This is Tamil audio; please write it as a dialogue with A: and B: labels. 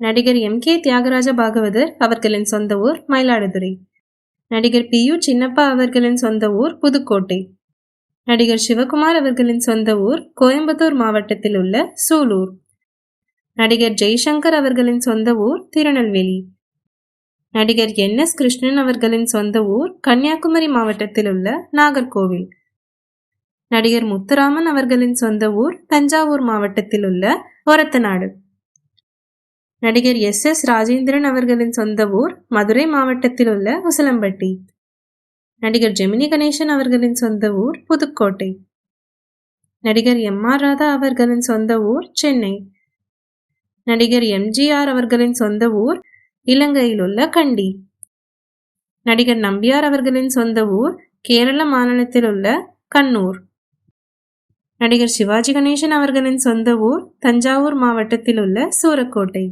A: நடிகர் எம் கே தியாகராஜ பாகவதர் அவர்களின் சொந்த ஊர் மயிலாடுதுறை. நடிகர் பி யு சின்னப்பா அவர்களின் சொந்த ஊர் புதுக்கோட்டை. நடிகர் சிவகுமார் அவர்களின் சொந்த ஊர் கோயம்புத்தூர் மாவட்டத்தில் உள்ள சூலூர். நடிகர் ஜெய்சங்கர் அவர்களின் சொந்த ஊர் திருநெல்வேலி. நடிகர் என் எஸ் கிருஷ்ணன் அவர்களின் சொந்த ஊர் கன்னியாகுமரி மாவட்டத்தில் உள்ள நாகர்கோவில். நடிகர் முத்துராமன் அவர்களின் சொந்த ஊர் தஞ்சாவூர் மாவட்டத்தில் உள்ள ஒரத்தநாடு. நடிகர் எஸ் எஸ் ராஜேந்திரன் அவர்களின் சொந்த ஊர் மதுரை மாவட்டத்தில் உள்ள உசலம்பட்டி. நடிகர் ஜெமினி கணேசன் அவர்களின் சொந்த ஊர் புதுக்கோட்டை. நடிகர் எம் ஆர் ராதா அவர்களின் சொந்த ஊர் சென்னை. நடிகர் எம்ஜிஆர் அவர்களின் சொந்த ஊர் இலங்கையில் உள்ள கண்டி. நடிகர் நம்பியார் அவர்களின் சொந்த ஊர் கேரள மாநிலத்தில் உள்ள கண்ணூர். நடிகர் சிவாஜி கணேசன் அவர்களின் சொந்த ஊர் தஞ்சாவூர் மாவட்டத்தில் உள்ள சூரக்கோட்டை.